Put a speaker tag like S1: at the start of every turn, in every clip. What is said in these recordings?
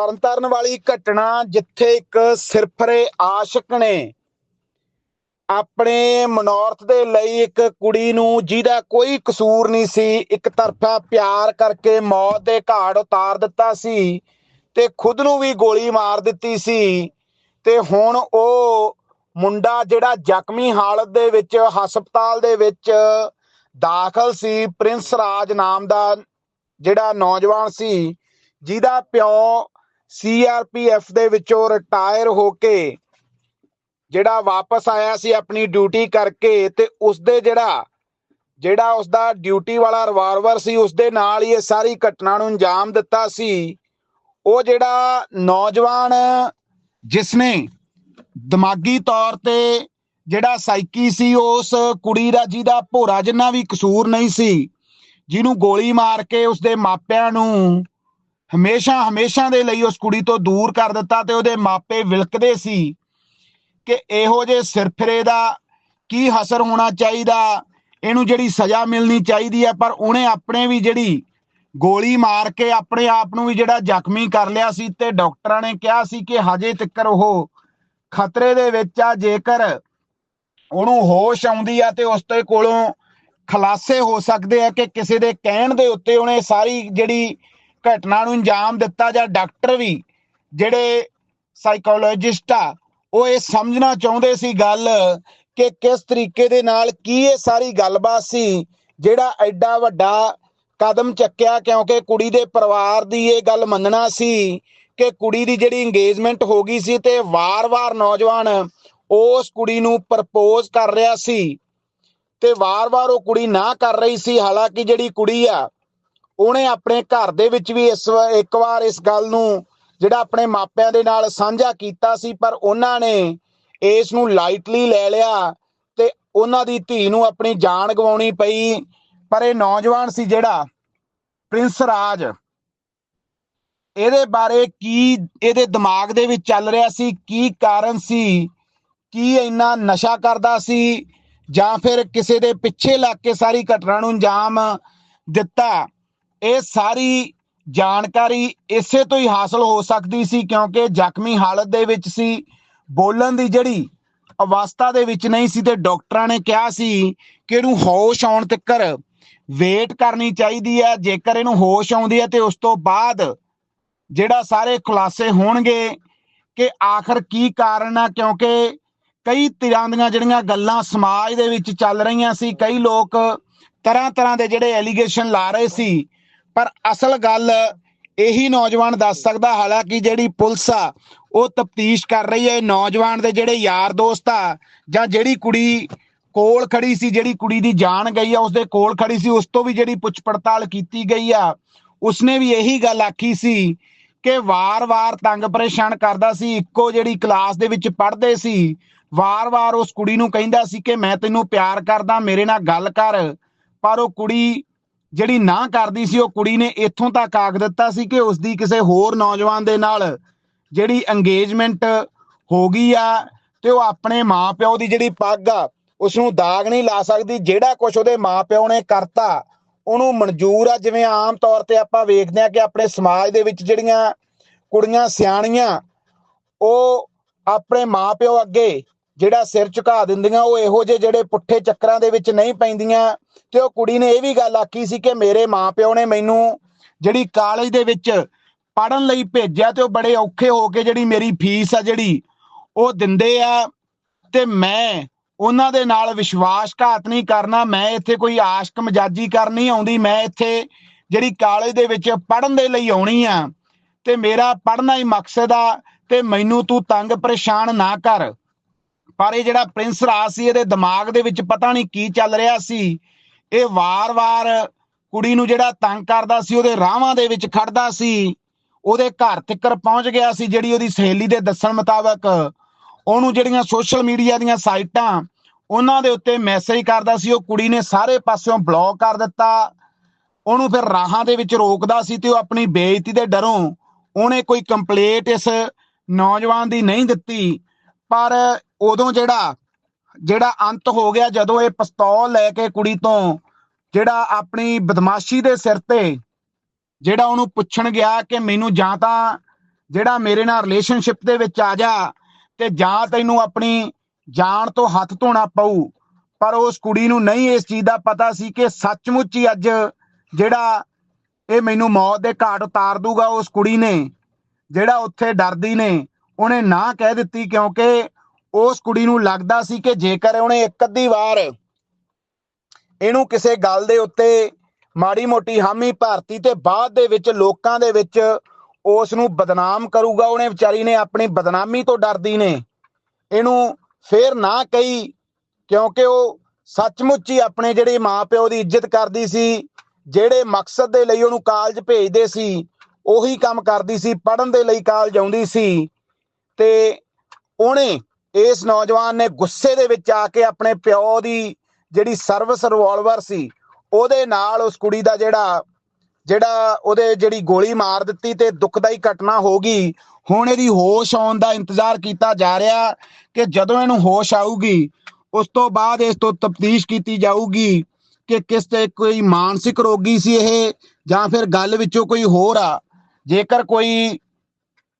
S1: ਤਰਨਤਾਰਨ ਵਾਲੀ ਘਟਨਾ ਜਿੱਥੇ ਇੱਕ ਸਿਰਫਰੇ ਆਸ਼ਿਕ ਨੇ ਆਪਣੇ ਮਨੋਰਥ ਦੇ ਲਈ ਇੱਕ ਕੁੜੀ ਨੂੰ ਜਿਹਦਾ ਕੋਈ ਕਸੂਰ ਨਹੀਂ ਸੀ, ਇੱਕ ਤਰਫਾ ਪਿਆਰ ਕਰਕੇ ਮੌਤ ਦੇ ਘਾਟ ਉਤਾਰ ਦਿੱਤਾ ਸੀ ਤੇ ਖੁਦ ਨੂੰ ਵੀ ਗੋਲੀ ਮਾਰ ਦਿੱਤੀ ਸੀ ਤੇ ਹੁਣ ਉਹ ਮੁੰਡਾ ਜਿਹੜਾ ਜ਼ਖਮੀ ਹਾਲਤ ਦੇ ਵਿੱਚ, ਹਸਪਤਾਲ ਦੇ ਵਿੱਚ ਦਾਖਲ ਸੀ, ਪ੍ਰਿੰਸ ਰਾਜ ਨਾਮ ਦਾ ਜਿਹੜਾ ਨੌਜਵਾਨ ਸੀ, ਜਿਹਦਾ ਪਿਓ ਸੀਆਰਪੀਐਫ ਦੇ ਵਿੱਚੋਂ ਰਿਟਾਇਰ ਹੋ ਕੇ ਜਿਹੜਾ ਵਾਪਸ ਆਇਆ ਸੀ ਆਪਣੀ ਡਿਊਟੀ ਕਰਕੇ ਤੇ ਉਸ ਦੇ ਜਿਹੜਾ ਜਿਹੜਾ ਉਸ ਦਾ ਡਿਊਟੀ ਵਾਲਾ ਰਿਵਾਲਵਰ ਸੀ ਉਸ ਦੇ ਨਾਲ ਹੀ ਇਹ ਸਾਰੀ ਘਟਨਾ ਨੂੰ ਅੰਜਾਮ ਦਿੱਤਾ ਸੀ। ਉਹ ਜਿਹੜਾ ਨੌਜਵਾਨ ਜਿਸਨੇ ਦਿਮਾਗੀ ਤੌਰ ਤੇ ਜਿਹੜਾ ਸਾਈਕੀ ਸੀ, ਉਸ ਕੁੜੀ ਦਾ ਜਿਹਦਾ ਭੋਰਾ ਜਿੰਨਾ ਵੀ ਕਸੂਰ ਨਹੀਂ ਸੀ, ਜਿਹਨੂੰ ਗੋਲੀ ਮਾਰ ਕੇ ਉਸਦੇ ਮਾਪਿਆਂ ਨੂੰ ਹਮੇਸ਼ਾ ਹਮੇਸ਼ਾ ਦੇ ਲਈ ਉਸ ਕੁੜੀ ਤੋਂ ਦੂਰ ਕਰ ਦਿੱਤਾ ਤੇ ਉਹਦੇ ਮਾਪੇ ਵਿਲਕਦੇ ਸੀ ਕਿ ਇਹੋ ਜੇ ਸਿਰਫਰੇ ਦਾ ਕੀ ਹਸਰ ਹੋਣਾ ਚਾਹੀਦਾ, ਇਹਨੂੰ ਜਿਹੜੀ ਸਜ਼ਾ ਮਿਲਣੀ ਚਾਹੀਦੀ ਹੈ, ਪਰ ਉਹਨੇ ਆਪਣੇ ਵੀ ਜਿਹੜੀ ਗੋਲੀ ਮਾਰ ਕੇ ਆਪਣੇ ਆਪ ਨੂੰ ਵੀ ਜਿਹੜਾ ਜ਼ਖਮੀ ਕਰ ਲਿਆ ਸੀ ਤੇ ਡਾਕਟਰਾਂ ਨੇ ਕਿਹਾ ਸੀ ਕਿ ਹਜੇ ਤੱਕ ਉਹ ਖਤਰੇ ਦੇ ਵਿੱਚ ਆ, ਜੇਕਰ ਉਹਨੂੰ ਹੋਸ਼ ਆਉਂਦੀ ਆ ਤੇ ਉਸ ਦੇ ਕੋਲੋਂ ਖਲਾਸੇ ਹੋ ਸਕਦੇ ਆ ਕਿ ਕਿਸੇ ਦੇ ਕਹਿਣ ਦੇ ਉੱਤੇ ਉਹਨੇ ਸਾਰੀ ਜਿਹੜੀ ਘਟਨਾ ਨੂੰ ਅੰਜਾਮ ਦਿੱਤਾ ਜਾਂ ਡਾਕਟਰ ਵੀ ਜਿਹੜੇ ਸਾਈਕੋਲੋਜਿਸਟ ਆ, ਉਹ ਇਹ ਸਮਝਣਾ ਚਾਹੁੰਦੇ ਸੀ ਗੱਲ ਕਿ ਕਿਸ ਤਰੀਕੇ ਦੇ ਨਾਲ ਕੀ ਇਹ ਸਾਰੀ ਗੱਲਬਾਤ ਸੀ ਜਿਹੜਾ ਐਡਾ ਵੱਡਾ ਕਦਮ ਚੱਕਿਆ, ਕਿਉਂਕਿ ਕੁੜੀ ਦੇ ਪਰਿਵਾਰ ਦੀ ਇਹ ਗੱਲ ਮੰਨਣਾ ਸੀ ਕਿ ਕੁੜੀ ਦੀ ਜਿਹੜੀ ਇੰਗੇਜਮੈਂਟ ਹੋ ਗਈ ਸੀ ਤੇ ਵਾਰ-ਵਾਰ ਨੌਜਵਾਨ ਉਸ ਕੁੜੀ ਨੂੰ ਪ੍ਰਪੋਜ਼ ਕਰ ਰਿਹਾ ਸੀ ਤੇ ਵਾਰ-ਵਾਰ ਉਹ ਕੁੜੀ ਨਾ ਕਰ ਰਹੀ ਸੀ, ਹਾਲਾਂਕਿ ਜਿਹੜੀ ਕੁੜੀ ਆ ਉਹਨੇ ਆਪਣੇ ਘਰ ਦੇ ਵਿੱਚ ਵੀ ਇਸ ਇੱਕ ਵਾਰ ਇਸ ਗੱਲ ਨੂੰ ਜਿਹੜਾ ਆਪਣੇ ਮਾਪਿਆਂ ਦੇ ਨਾਲ ਸਾਂਝਾ ਕੀਤਾ ਸੀ, ਪਰ ਉਹਨਾਂ ਨੇ ਇਸ ਨੂੰ ਲਾਈਟਲੀ ਲੈ ਲਿਆ ਤੇ ਉਹਨਾਂ ਦੀ ਧੀ ਨੂੰ ਆਪਣੀ ਜਾਨ ਗਵਾਉਣੀ ਪਈ। ਪਰ ਇਹ ਨੌਜਵਾਨ ਸੀ ਜਿਹੜਾ ਪ੍ਰਿੰਸ ਰਾਜ। ਇਹਦੇ ਬਾਰੇ ਕੀ ਇਹਦੇ ਦਿਮਾਗ ਦੇ ਵਿੱਚ ਚੱਲ ਰਿਹਾ ਸੀ, ਕੀ ਕਾਰਨ ਸੀ, ਕੀ ਇੰਨਾ ਨਸ਼ਾ ਕਰਦਾ ਸੀ, ਜਾਂ ਫਿਰ ਕਿਸੇ ਦੇ ਪਿੱਛੇ ਲੱਗ ਕੇ ਸਾਰੀ ਘਟਨਾ ਨੂੰ ਅੰਜਾਮ ਦਿੱਤਾ। ਇਹ ਸਾਰੀ ਜਾਣਕਾਰੀ ਇਸੇ ਤੋਂ ਹੀ ਹਾਸਲ ਹੋ ਸਕਦੀ ਸੀ ਕਿਉਂਕਿ ਜ਼ਖਮੀ ਹਾਲਤ ਦੇ ਵਿੱਚ ਸੀ। ਬੋਲਣ ਦੀ ਜਿਹੜੀ ਅਵਸਥਾ ਦੇ ਵਿੱਚ ਨਹੀਂ ਸੀ ਤੇ ਡਾਕਟਰਾਂ ਨੇ ਕਿਹਾ ਸੀ ਕਿ ਇਹਨੂੰ ਹੋਸ਼ ਆਉਣ ਤੱਕ ਵੇਟ ਕਰਨੀ ਚਾਹੀਦੀ ਹੈ। ਜੇਕਰ ਇਹਨੂੰ ਹੋਸ਼ ਆਉਂਦੀ ਹੈ ਤੇ ਉਸ ਤੋਂ ਬਾਅਦ ਜਿਹੜਾ ਸਾਰੇ ਖੁਲਾਸੇ ਹੋਣਗੇ ਕਿ ਆਖਰ ਕੀ ਕਾਰਨ ਆ ਕਿਉਂਕਿ ਕਈ ਤਰ੍ਹਾਂ ਦੀਆਂ ਜਿਹੜੀਆਂ ਗੱਲਾਂ ਸਮਾਜ ਦੇ ਵਿੱਚ ਚੱਲ ਰਹੀਆਂ ਸੀ, ਕਈ ਲੋਕ ਤਰ੍ਹਾਂ ਤਰ੍ਹਾਂ ਦੇ ਜਿਹੜੇ ਐਲੀਗੇਸ਼ਨ ਲਾ ਰਹੇ ਸੀ ਪਰ ਅਸਲ ਗੱਲ ਇਹੀ ਨੌਜਵਾਨ ਦੱਸ ਸਕਦਾ, ਹਾਲਾਂਕਿ ਜਿਹੜੀ ਪੁਲਿਸ ਆ, ਉਹ ਤਫਤੀਸ਼ ਕਰ ਰਹੀ ਹੈ। ਨੌਜਵਾਨ ਦੇ ਜਿਹੜੇ ਯਾਰ ਦੋਸਤ ਆ, ਜਾਂ ਜਿਹੜੀ ਕੁੜੀ ਕੋਲ ਖੜੀ ਸੀ, ਜਿਹੜੀ ਕੁੜੀ ਦੀ ਜਾਨ ਗਈ ਆ, ਉਸਦੇ ਕੋਲ ਖੜੀ ਸੀ, ਉਸ ਤੋਂ ਵੀ ਜਿਹੜੀ ਪੁੱਛ ਪੜਤਾਲ ਕੀਤੀ ਗਈ ਆ, ਉਸਨੇ ਵੀ ਇਹੀ ਗੱਲ ਆਖੀ ਸੀ ਕਿ ਵਾਰ-ਵਾਰ ਤੰਗ ਪਰੇਸ਼ਾਨ ਕਰਦਾ ਸੀ। ਇੱਕੋ ਜਿਹੜੀ ਕਲਾਸ ਦੇ ਵਿੱਚ ਪੜ੍ਹਦੇ ਸੀ, ਵਾਰ-ਵਾਰ ਉਸ ਕੁੜੀ ਨੂੰ ਕਹਿੰਦਾ ਸੀ ਕਿ ਮੈਂ ਤੈਨੂੰ ਪਿਆਰ ਕਰਦਾ, ਮੇਰੇ ਨਾਲ ਗੱਲ ਕਰ, ਪਰ ਉਹ ਕੁੜੀ ਜਿਹੜੀ ਨਾ ਕਰਦੀ ਸੀ ਉਹ ਕੁੜੀ ਨੇ ਇੱਥੋਂ ਤੱਕ ਆਖ ਦਿੱਤਾ ਸੀ ਕਿ ਉਸ ਦੀ ਕਿਸੇ ਹੋਰ ਨੌਜਵਾਨ ਦੇ ਨਾਲ ਜਿਹੜੀ ਇੰਗੇਜਮੈਂਟ ਹੋ ਗਈ ਆ ਤੇ ਉਹ ਆਪਣੇ ਮਾਪਿਓ ਦੀ ਜਿਹੜੀ ਪੱਗ ਆ ਉਸ ਨੂੰ ਦਾਗ ਨਹੀਂ ਲਾ ਸਕਦੀ, ਜਿਹੜਾ ਕੁਝ ਉਹਦੇ ਮਾਪਿਓ ਨੇ ਕਰਤਾ, ਉਹਨੂੰ ਮਨਜ਼ੂਰ ਆ, ਜਿਵੇਂ ਆਮ ਤੌਰ ਤੇ ਆਪਾਂ ਵੇਖਦੇ ਆ ਕਿ ਆਪਣੇ ਸਮਾਜ ਦੇ ਵਿੱਚ ਜਿਹੜੀਆਂ ਕੁੜੀਆਂ ਸਿਆਣੀਆਂ, ਉਹ ਆਪਣੇ ਮਾਪਿਓ ਅੱਗੇ ਜਿਹੜਾ ਸਿਰ ਝੁਕਾ ਦਿੰਦੀਆਂ, ਉਹ ਇਹੋ ਜਿਹੇ ਜਿਹੜੇ ਪੁੱਠੇ ਚੱਕਰਾਂ ਦੇ ਵਿੱਚ ਨਹੀਂ ਪੈਂਦੀਆਂ। ਤੇ ਉਹ ਕੁੜੀ ਨੇ ਇਹ ਵੀ ਗੱਲ ਆਖੀ ਸੀ ਕਿ ਮੇਰੇ ਮਾਪਿਓ ਨੇ ਮੈਨੂੰ ਜਿਹੜੀ ਕਾਲਜ ਦੇ ਵਿੱਚ ਪੜਨ ਲਈ ਭੇਜਿਆ ਤੇ ਉਹ ਬੜੇ ਔਖੇ ਹੋ ਕੇ ਜਿਹੜੀ ਮੇਰੀ ਫੀਸ ਆ ਜਿਹੜੀ ਉਹ ਦਿੰਦੇ ਆ ਤੇ ਮੈਂ ਉਹਨਾਂ ਦੇ ਨਾਲ ਵਿਸ਼ਵਾਸਘਾਤ ਨਹੀਂ ਕਰਨਾ, ਮੈਂ ਇੱਥੇ ਕੋਈ ਆਸ਼ਕ ਮਜਾਜੀ ਕਰਨੀ ਆਉਂਦੀ, ਮੈਂ ਇੱਥੇ ਜਿਹੜੀ ਕਾਲਜ ਦੇ ਵਿੱਚ ਪੜਨ ਦੇ ਲਈ ਆਉਣੀ ਆ ਤੇ ਮੇਰਾ ਪੜਨਾ ਹੀ ਮਕਸਦ ਆ ਤੇ ਮੈਨੂੰ ਤੂੰ ਤੰਗ ਪਰੇਸ਼ਾਨ ਨਾ ਕਰ। ਪਰ ਇਹ ਜਿਹੜਾ ਪ੍ਰਿੰਸ ਰਾਜ ਸੀ, ਇਹਦੇ ਦਿਮਾਗ ਦੇ ਵਿੱਚ ਪਤਾ ਨਹੀਂ ਕੀ ਚੱਲ ਰਿਹਾ ਸੀ। ਇਹ ਵਾਰ-ਵਾਰ ਕੁੜੀ ਨੂੰ ਜਿਹੜਾ ਤੰਗ ਕਰਦਾ ਸੀ, ਉਹਦੇ ਰਾਹਾਂ ਦੇ ਵਿੱਚ ਖੜਦਾ ਸੀ। ਉਹਦੇ ਘਰ ਤੱਕ ਪਹੁੰਚ ਗਿਆ ਸੀ, ਜਿਹੜੀ ਉਹਦੀ ਸਹੇਲੀ ਦੇ ਦੱਸਣ ਮੁਤਾਬਕ। ਉਹਨੂੰ ਜਿਹੜੀਆਂ ਸੋਸ਼ਲ ਮੀਡੀਆ ਦੀਆਂ ਸਾਈਟਾਂ, ਉਹਨਾਂ ਦੇ ਉੱਤੇ ਮੈਸੇਜ ਕਰਦਾ ਸੀ, ਉਹ ਕੁੜੀ ਨੇ ਸਾਰੇ ਪਾਸਿਓਂ ਬਲੌਕ ਕਰ ਦਿੱਤਾ। ਉਹਨੂੰ ਫਿਰ ਰਾਹਾਂ ਦੇ ਵਿੱਚ ਰੋਕਦਾ ਸੀ ਤੇ ਉਹ ਆਪਣੀ ਬੇਇੱਜ਼ਤੀ ਦੇ ਡਰੋਂ ਉਹਨੇ ਕੋਈ ਕੰਪਲੇਂਟ ਇਸ ਨੌਜਵਾਨ ਦੀ ਨਹੀਂ ਦਿੱਤੀ। ਪਰ ਉਦੋਂ ਜਿਹੜਾ ਜਿਹੜਾ ਅੰਤ ਹੋ ਗਿਆ ਜਦੋਂ ਇਹ ਪਿਸਤੌਲ ਲੈ ਕੇ ਕੁੜੀ ਤੋਂ, ਜਿਹੜਾ ਆਪਣੀ ਬਦਮਾਸ਼ੀ ਦੇ ਸਿਰ ਤੇ, ਜਿਹੜਾ ਉਹਨੂੰ ਪੁੱਛਣ ਗਿਆ ਕਿ ਮੈਨੂੰ ਜਾਂ ਤਾਂ ਜਿਹੜਾ ਮੇਰੇ ਨਾਲ ਰਿਲੇਸ਼ਨਸ਼ਿਪ ਦੇ ਵਿੱਚ ਆ ਜਾ ਤੇ ਜਾਂ ਤੈਨੂੰ ਆਪਣੀ ਜਾਨ ਤੋਂ ਹੱਥ ਧੋਣਾ ਪਊ, ਪਰ ਉਸ ਕੁੜੀ ਨੂੰ ਨਹੀਂ ਇਸ ਚੀਜ਼ ਦਾ ਪਤਾ ਸੀ ਕਿ ਸੱਚਮੁੱਚ ਹੀ ਅੱਜ ਜਿਹੜਾ ਇਹ ਮੈਨੂੰ ਮੌਤ ਦੇ ਘਾਟ ਉਤਾਰ ਦੂਗਾ ਉਸ ਕੁੜੀ ਨੇ, ਜਿਹੜਾ ਉੱਥੇ ਡਰਦੀ ਨੇ। ਉਹਨੇ ਨਾ ਕਹਿ ਦਿੱਤੀ ਕਿਉਂਕਿ ਉਸ ਕੁੜੀ ਨੂੰ ਲੱਗਦਾ ਸੀ ਕਿ ਜੇਕਰ ਉਹਨੇ ਇੱਕ ਅੱਧੀ ਵਾਰ ਇਹਨੂੰ ਕਿਸੇ ਗੱਲ ਦੇ ਉੱਤੇ ਮਾੜੀ ਮੋਟੀ ਹਾਮੀ ਭਰਤੀ ਤੇ ਬਾਅਦ ਦੇ ਵਿੱਚ ਲੋਕਾਂ ਦੇ ਵਿੱਚ ਉਸ ਨੂੰ ਬਦਨਾਮ ਕਰੂਗਾ, ਉਹਨੇ ਵਿਚਾਰੀ ਨੇ ਆਪਣੀ ਬਦਨਾਮੀ ਤੋਂ ਡਰਦੀ ਨੇ। ਇਹਨੂੰ ਫੇਰ ਨਾ ਕਹੀ ਕਿਉਂਕਿ ਉਹ ਸੱਚਮੁੱਚ ਹੀ ਆਪਣੇ ਜਿਹੜੇ ਮਾਪਿਓ ਦੀ ਇੱਜ਼ਤ ਕਰਦੀ ਸੀ, ਜਿਹੜੇ ਮਕਸਦ ਦੇ ਲਈ ਉਹਨੂੰ ਕਾਲਜ ਭੇਜਦੇ ਸੀ, ਉਹੀ ਕੰਮ ਕਰਦੀ ਸੀ ਪੜਨ ਦੇ ਲਈ ਕਾਲਜ ਆਉਂਦੀ ਸੀ। ਤੇ ਉਹਨੇ ਇਸ ਨੌਜਵਾਨ ਨੇ ਗੁੱਸੇ ਦੇ ਵਿੱਚ ਆ ਕੇ ਆਪਣੇ ਪਿਓ ਦੀ ਜਿਹੜੀ ਸਰਵਿਸ ਰਿਵਾਲਵਰ ਸੀ, ਉਹਦੇ ਨਾਲ ਉਸ ਕੁੜੀ ਦਾ ਜਿਹੜਾ ਜਿਹੜਾ ਉਹਦੇ ਜਿਹੜੀ ਗੋਲੀ ਮਾਰ ਦਿੱਤੀ ਤੇ ਦੁਖਦਾਈ ਘਟਨਾ ਹੋ ਗਈ। ਹੁਣ ਇਹਦੀ ਹੋਸ਼ ਆਉਣ ਦਾ ਇੰਤਜ਼ਾਰ ਕੀਤਾ ਜਾ ਰਿਹਾ ਕਿ ਜਦੋਂ ਇਹਨੂੰ ਹੋਸ਼ ਆਊਗੀ, ਉਸ ਤੋਂ ਬਾਅਦ ਇਸ ਤੋਂ ਤਫਤੀਸ਼ ਕੀਤੀ ਜਾਊਗੀ ਕਿ ਕਿਸ ਤੇ ਕੋਈ ਮਾਨਸਿਕ ਰੋਗੀ ਸੀ ਇਹ ਜਾਂ ਫਿਰ ਗੱਲ ਵਿੱਚੋਂ ਕੋਈ ਹੋਰ ਆ। ਜੇਕਰ ਕੋਈ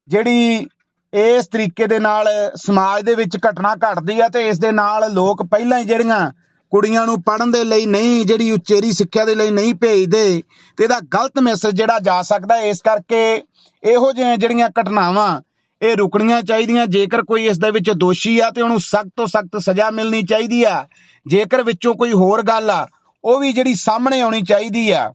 S1: ਜਿਹੜੀ ਇਸ ਤਰੀਕੇ ਦੇ ਨਾਲ ਸਮਾਜ ਦੇ ਵਿੱਚ ਘਟਨਾ ਘਟਦੀ ਆ ਤੇ ਇਸ ਦੇ ਨਾਲ ਲੋਕ ਪਹਿਲਾਂ ਹੀ ਜਿਹੜੀਆਂ ਕੁੜੀਆਂ ਨੂੰ ਪੜਨ ਦੇ ਲਈ ਨਹੀਂ, ਜਿਹੜੀ ਉਚੇਰੀ ਸਿੱਖਿਆ ਦੇ ਲਈ ਨਹੀਂ ਭੇਜਦੇ ਤੇ ਇਹਦਾ ਗਲਤ ਮੈਸੇਜ ਜਿਹੜਾ ਜਾ ਸਕਦਾ ਇਸ ਕਰਕੇ ਇਹੋ ਜਿਹੀਆਂ ਜਿਹੜੀਆਂ ਘਟਨਾਵਾਂ ਇਹ ਰੁਕਣੀਆਂ ਚਾਹੀਦੀਆਂ। ਜੇਕਰ ਕੋਈ ਇਸ ਦੇ ਵਿੱਚ ਦੋਸ਼ੀ ਆ ਤੇ ਉਹਨੂੰ ਸਖਤ ਤੋਂ ਸਖਤ ਸਜ਼ਾ ਮਿਲਣੀ ਚਾਹੀਦੀ ਆ। ਜੇਕਰ ਵਿੱਚੋਂ ਕੋਈ ਹੋਰ ਗੱਲ ਆ, ਉਹ ਵੀ ਜਿਹੜੀ ਸਾਹਮਣੇ ਆਉਣੀ ਚਾਹੀਦੀ ਆ।